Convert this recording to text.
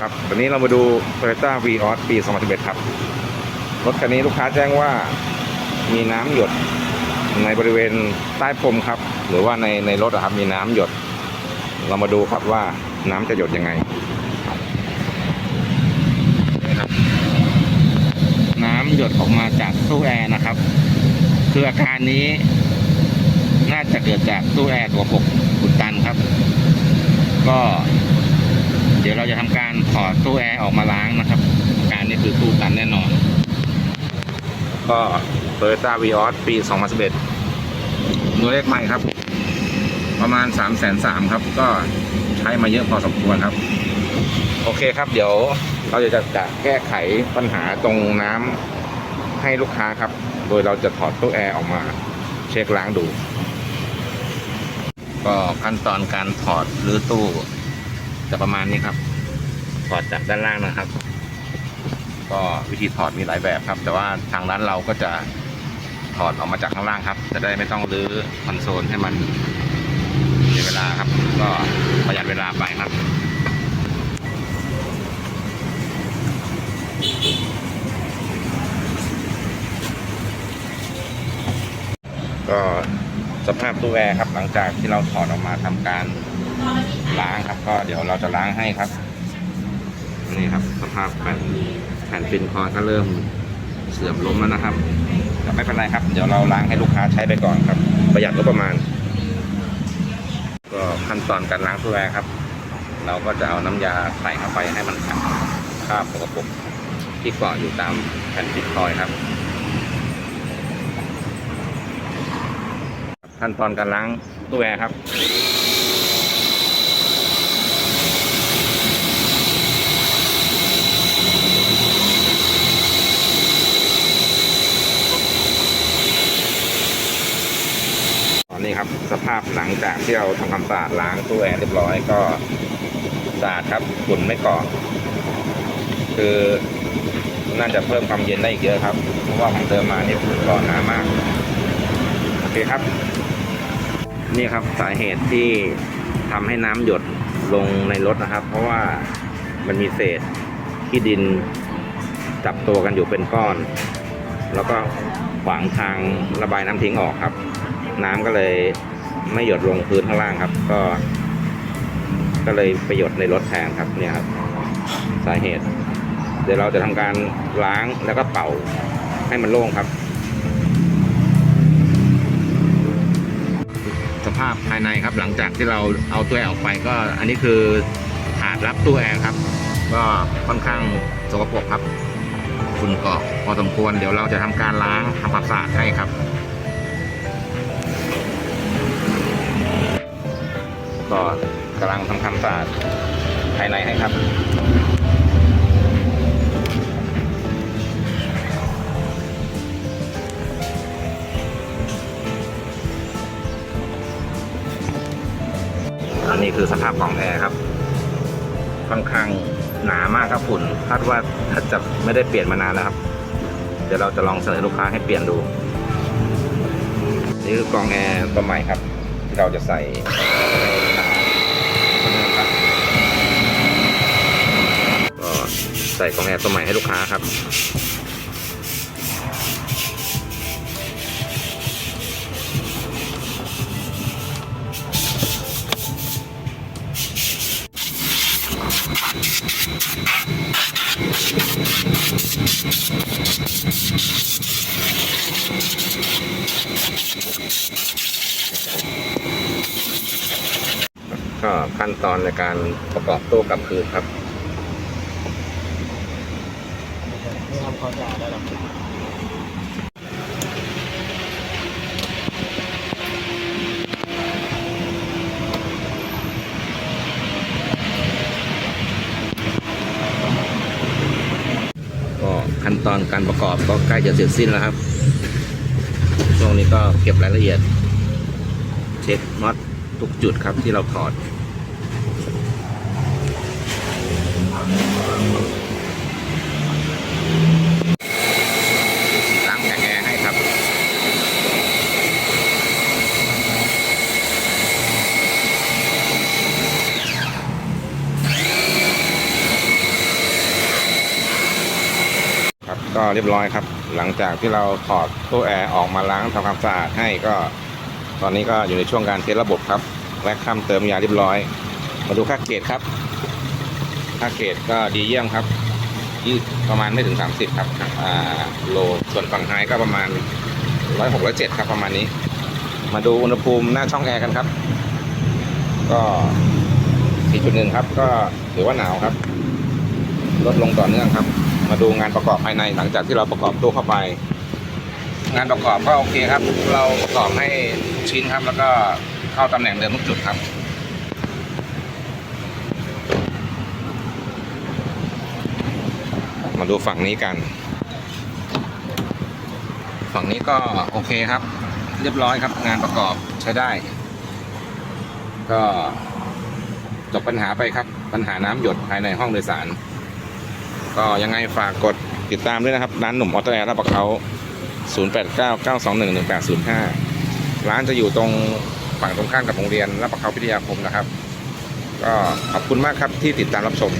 ครับวันนี้เรามาดู Toyota v ีออสปี 2011 ครับ รถคันนี้ลูกค้าแจ้งว่ามีน้ำหยดในบริเวณใต้พรมครับ หรือว่าในในรถครับมีน้ำหยด เรามาดูครับว่าน้ำจะหยดยังไง น้ำหยดออกมาจากตู้แอร์นะครับ คืออาการนี้ น่าจะเกิดจากตู้แอร์ตัวปกอุดตันครับ ก็ เดี๋ยวเราจะทำการถอดตู้แอร์ออกมาล้างนะครับ การนี้คือตู้ตันแน่นอน ก็ Toyota v ีออสปี 2011ตัวเลขใหม่ครับ ประมาณ 3 3 0 0 0ครับ ก็ใช้มาเยอะพอสมควรครับ โอเคครับ เดี๋ยวเราจะจะแก้ไขปัญหาตรงน้ำให้ลูกค้าครับ โดยเราจะถอดตู้แอร์ออกมาเช็คล้างดู ก็ขั้นตอนการถอดหรือตู้ จะประมาณนี้ครับ ถอดจากด้านล่างนะครับ ก็วิธีถอดมีหลายแบบครับ แต่ว่าทางร้านเราก็จะถอดออกมาจากข้างล่างครับ จะได้ไม่ต้องรื้อคอนโซลให้มันเสียเวลาครับ ก็ประหยัดเวลาไปครับก็สภาพตู้แอร์ครับหลังจากที่เราถอดออกมาทำการ ล้างครับ ก็เดี๋ยวเราจะล้างให้ครับ นี่ครับ สภาพแผ่นแผ่นฟินคอยก็เริ่มเสื่อมล้มแล้วนะครับแต่ไม่เป็นไรครับ เดี๋ยวเราล้างให้ลูกค้าใช้ไปก่อนครับ ประหยัดงบประมาณ ก็ขั้นตอนการล้างตู้แอร์ครับ เราก็จะเอาน้ำยาใส่เข้าไปให้มันขัดคราบสกปรกที่เกาะอยู่ตามแผ่นฟินคอยครับขั้นตอนการล้างตู้แอร์ครับ ตอนนี้ครับ สภาพหลังจากที่เราทำความสะอาดล้างตู้แอร์เรียบร้อยก็สะอาดครับฝุ่นไม่เกาะคือน่าจะเพิ่มความเย็นได้อีกเยอะครับ เพราะว่าของเดิมมาเนี่ยฝุ่นเกาะหนามากโอเคครับ นี่ครับสาเหตุที่ทำให้น้ำหยดลงในรถนะครับ เพราะว่ามันมีเศษที่ดินจับตัวกันอยู่เป็นก้อน แล้วก็ขวางทางระบายน้ำทิ้งออกครับ น้ำก็เลย ไม่หยดลงพื้นข้างล่างครับ ก็ ก็เลยไปหยดในรถแทนครับเนี่ยครับ สาเหตุ เดี๋ยวเราจะทำการล้างแล้วก็เป่าให้มันโล่งครับ สภาพภายในครับหลังจากที่เราเอาตู้แอร์ออกไปก็อันนี้คือถาดรับตู้แอร์ครับ ก็ค่อนข้างสกปรกครับฝุ่นเกาะพอสมควรเดี๋ยวเราจะทำการล้างทำความสะอาดให้ครับ ก็กำลังทำความสะอาดภายในให้ครับอันนี้คือสภาพของแอร์ครับ ค่อนข้างหนามากครับฝุ่นคาดว่าถ้าจะไม่ได้เปลี่ยนมานานแล้วครับ เดี๋ยวเราจะลองเสนอลูกค้าให้เปลี่ยนดู นี่คือกองแอร์ตัวใหม่ครับที่เราจะใส่ก็ ใส่กรองแอร์ตัวใหม่ให้ลูกค้าครับก็ขั้นตอนในการประกอบตู้กลับคืนครับ นี่ทำความสะอาดได้หรอ ก็ขั้นตอนการประกอบก็ใกล้จะเสร็จสิ้นแล้วครับ ช่วงนี้ก็เก็บรายละเอียด เช็คน็อตทุกจุดครับที่เราถอด ล้างแผงแอร์ให้ครับ ก็เรียบร้อยครับ หลังจากที่เราถอดตู้แอร์ออกมาล้างทำความสะอาดให้ก็ ตอนนี้ก็อยู่ในช่วงการเทสระบบครับแวะข้ามเติมยาเรียบร้อย มาดูค่าเกรดครับค่าเกรดก็ดีเยี่ยมครับยี่ประมาณไม่ถึง 30 ครับอ่าโลส่วนฝั่งไฮก็ประมาณ106 107ครับประมาณนี้ มาดูอุณหภูมิหน้าช่องแอร์กันครับ ก็4.1ครับ ก็ถือว่าหนาวครับ ลดลงต่อเนื่องครับ มาดูงานประกอบภายในหลังจากที่เราประกอบตู้เข้าไป งานประกอบก็โอเคครับ เราประกอบให้ทุกชิ้นครับ แล้วก็เข้าตำแหน่งเดิมทุกจุดครับมาดูฝั่งนี้กัน ฝั่งนี้ก็โอเคครับ เรียบร้อยครับ งานประกอบใช้ได้ ก็จบปัญหาไปครับ ปัญหาน้ำหยดภายในห้องโดยสาร ก็ยังไงฝากกดติดตามด้วยนะครับ ร้านหนุ่มออโต้แอร์รับประเขา0899211805 ร้านจะอยู่ตรงฝั่งตรงข้ามกับโรงเรียนรับประเขาพิทยาคมนะครับ ก็ขอบคุณมากครับที่ติดตามรับชม